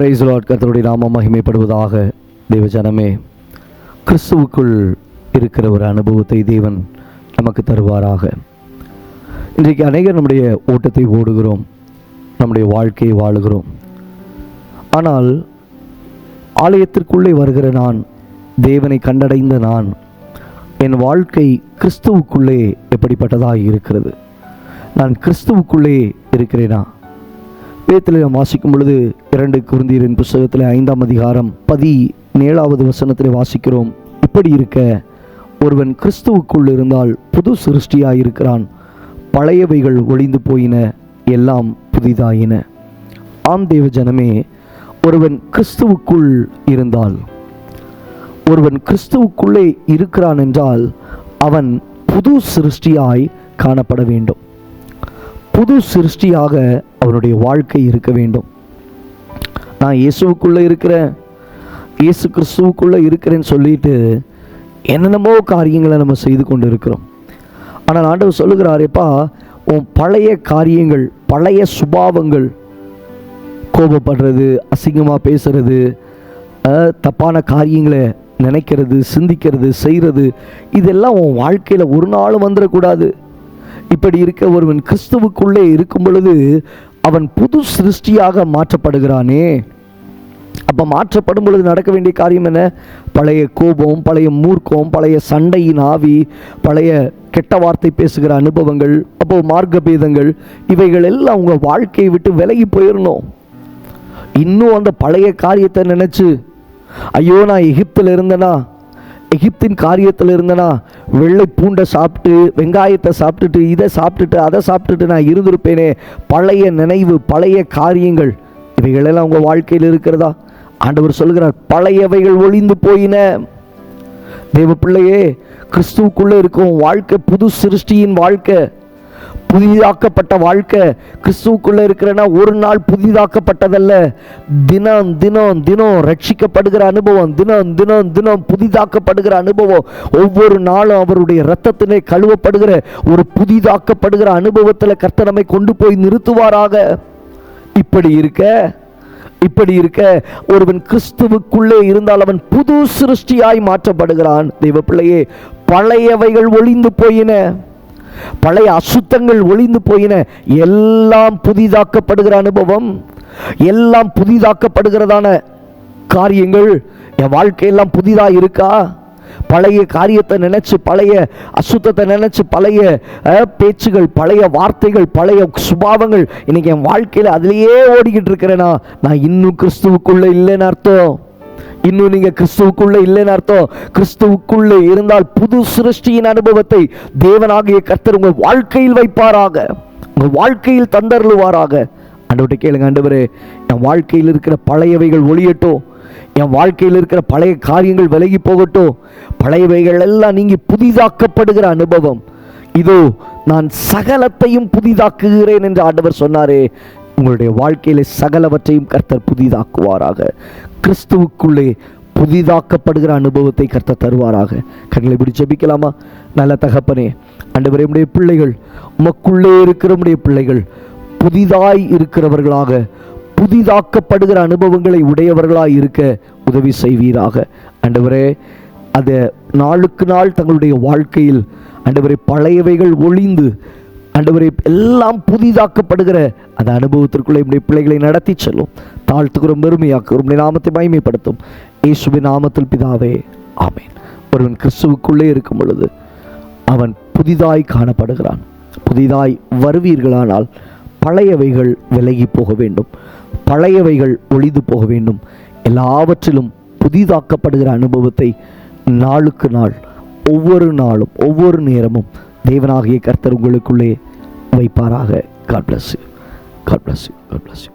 Price Lord கர்த்தருடைய நாம மகிமைப்படுவதாக. தேவஜனமே கிறிஸ்துவுக்குள் இருக்கிற ஒரு அனுபவத்தை தேவன் நமக்கு தருவாராக. இன்றைக்கு அநேகர் நம்முடைய ஓட்டத்தை ஓடுகிறோம். நம்முடைய வாழ்க்கையை வாழுகிறோம். ஆனால் ஆலயத்திற்குள்ளே வருகிற நான் தேவனை கண்டடைந்த நான் என் வாழ்க்கை கிறிஸ்துவுக்குள்ளே எப்படிப்பட்டதாக இருக்கிறது? நான் கிறிஸ்துவுக்குள்ளே இருக்கிறேனா? வேதத்தில் நாம் வாசிக்கும் பொழுது இரண்டு குருந்தீரின் புஸ்தகத்தில் ஐந்தாம் அதிகாரம் பதி ஏழாவது வசனத்தில் வாசிக்கிறோம். இப்படி இருக்க ஒருவன் கிறிஸ்துவுக்குள் இருந்தால் புது சிருஷ்டியாய் இருக்கிறான் பழையவைகள் ஒளிந்து போயின எல்லாம் புதிதாயின. ஆம் தேவ ஜனமே ஒருவன் கிறிஸ்துவுக்குள் இருந்தால் ஒருவன் கிறிஸ்துவுக்குள்ளே இருக்கிறான் என்றால் அவன் புது சிருஷ்டியாய் காணப்பட வேண்டும். புது சிருஷ்டியாக அவனுடைய வாழ்க்கை இருக்க வேண்டும். நான் இயேசுவுக்குள்ளே இருக்கிறேன். இயேசு கிறிஸ்துவுக்குள்ளே இருக்கிறேன்னு சொல்லிட்டு என்னென்னமோ காரியங்களை நம்ம செய்து கொண்டு இருக்கிறோம் ஆனால் ஆண்டவர் சொல்லுகிறாரேப்பா உன் பழைய காரியங்கள் பழைய சுபாவங்கள் கோபப்படுறது அசிங்கமாக பேசுறது தப்பான காரியங்களை நினைக்கிறது சிந்திக்கிறது செய்கிறது இதெல்லாம் உன் வாழ்க்கையில் ஒரு நாளும் வந்துடக்கூடாது. இப்படி இருக்க ஒருவன் கிறிஸ்துவுக்குள்ளே இருக்கும் பொழுது அவன் புது சிருஷ்டியாக மாற்றப்படுகிறானே. அப்போ மாற்றப்படும் பொழுது நடக்க வேண்டிய காரியம் என்ன? பழைய கோபம் பழைய மூர்க்கம் பழைய சண்டையின் ஆவி பழைய கெட்ட வார்த்தை பேசுகிற அனுபவங்கள் அப்போ மார்க்க பேதங்கள் இவைகள் எல்லாம் உங்கள் வாழ்க்கையை விட்டு விலகி போயிடணும் இன்னும் அந்த பழைய காரியத்தை நினச்சி ஐயோ நான் எகிப்தில் இருந்தேனா? எகிப்தின் காரியத்தில் இருந்தேனா வெள்ளை பூண்டை சாப்பிட்டு வெங்காயத்தை சாப்பிட்டுட்டு இதை சாப்பிட்டுட்டு அதை சாப்பிட்டுட்டு நான் இருந்திருப்பேனே. பழைய நினைவு பழைய காரியங்கள் இவைகளெல்லாம் உங்கள் வாழ்க்கையில் இருக்கிறதா? ஆண்டவர் சொல்கிறார் பழையவைகள் ஒளிந்து போயின. தேவ பிள்ளையே கிறிஸ்துவுக்குள்ளே இருக்கும் வாழ்க்கை புது சிருஷ்டியின் வாழ்க்கை. புதிதாக்கப்பட்ட வாழ்க்கை கிறிஸ்துவுக்குள்ளே இருக்கிறனா ஒரு நாள் புதிதாக்கப்பட்டதல்ல. தினம் தினம் தினம் ரட்சிக்கப்படுகிற அனுபவம் தினம் தினம் தினம் புதிதாக்கப்படுகிற அனுபவம். ஒவ்வொரு நாளும் அவருடைய இரத்தத்திலே கழுவப்படுகிற ஒரு புதிதாக்கப்படுகிற அனுபவத்தில் கர்த்தர் நம்மை கொண்டு போய் நிறுத்துவாராக. இப்படி இருக்க இப்படி இருக்க ஒருவன் கிறிஸ்துவுக்குள்ளே இருந்தால் அவன் புது சிருஷ்டியாய் மாற்றப்படுகிறான். தெய்வ பிள்ளையே பழையவைகள் ஒளிந்து போயின. பழைய அசுத்தங்கள் ஒளிந்து போயின. எல்லாம் புதிதாக்கப்படுகிற அனுபவம். எல்லாம் புதிதாக்கப்படுகிறதான காரியங்கள். என் வாழ்க்கையெல்லாம் புதிதாக இருக்கா? பழைய காரியத்தை நினைச்சு பழைய அசுத்தத்தை நினைச்சு பழைய பேச்சுகள் பழைய வார்த்தைகள் பழைய சுபாவங்கள். இன்னைக்கு என் வாழ்க்கையில் அதிலேயே ஓடிக்கிட்டு இருக்கிறேனா? நான் இன்னும் கிறிஸ்துவுக்குள்ளே இல்லைன்னு அர்த்தம். இன்னும் நீங்கள் கிறிஸ்துவுக்குள்ளே இல்லைன்னு அர்த்தம். கிறிஸ்துவுக்குள்ளே இருந்தால் புது சிருஷ்டியின் அனுபவத்தை தேவனாகிய கர்த்தர் உங்கள் வாழ்க்கையில் வைப்பாராக. உங்கள் வாழ்க்கையில் தந்தருளுவாராக. ஆண்டவர்கிட்ட கேளுங்க ஆண்டவரே என் வாழ்க்கையில் இருக்கிற பழையவைகள் ஒளியட்டும். என் வாழ்க்கையில் இருக்கிற பழைய காரியங்கள் விலகி போகட்டும். பழையவைகள் எல்லாம் நீங்கி புதிதாக்கப்படுகிற அனுபவம். இதோ நான் சகலத்தையும் புதிதாக்குகிறேன் என்று ஆண்டவர் சொன்னாரே. உங்களுடைய வாழ்க்கையிலே சகலவற்றையும் கர்த்தர் புதிதாக்குவாராக. கிறிஸ்துவுக்குள்ளே புதிதாக்கப்படுகிற அனுபவத்தை கர்த்தர் தருவாராக. கண்களை இப்படி ஜெபிக்கலாமா? நல்ல தகப்பனே ஆண்டவரே உடைய பிள்ளைகள் உமக்குள்ளே இருக்கிற உடைய பிள்ளைகள் புதிதாய் இருக்கிறவர்களாக புதிதாக்கப்படுகிற அனுபவங்களை உடையவர்களாக இருக்க உதவி செய்வீராக. அண்டவரே அதை நாளுக்கு நாள் தங்களுடைய வாழ்க்கையில் அண்டவரை பழையவைகள் ஒளிந்து ஆண்டவரை எல்லாம் புதிதாக்கப்படுகிற அந்த அனுபவத்திற்குள்ளே நம்முடைய பிள்ளைகளை நடத்தி செல்லும். தாழ்த்துக்கிறோம் பெருமையாக்குகிறோம் நாமத்தை மகிமைப்படுத்தும். இயேசுவின் நாமத்தில் பிதாவே ஆமேன். ஒருவன் கிறிஸ்துவுக்குள்ளே இருக்கும் பொழுது அவன் புதிதாய் காணப்படுகிறான். புதிதாய் வருவீர்களானால் பழையவைகள் விலகி போக வேண்டும். பழையவைகள் ஒளிந்து போக வேண்டும். எல்லாவற்றிலும் புதிதாக்கப்படுகிற அனுபவத்தை நாளுக்கு நாள் ஒவ்வொரு நாளும் ஒவ்வொரு நேரமும் தேவனாகிய கர்த்தர் உங்களுக்குள்ளே வைப்பாராக God bless God bless God bless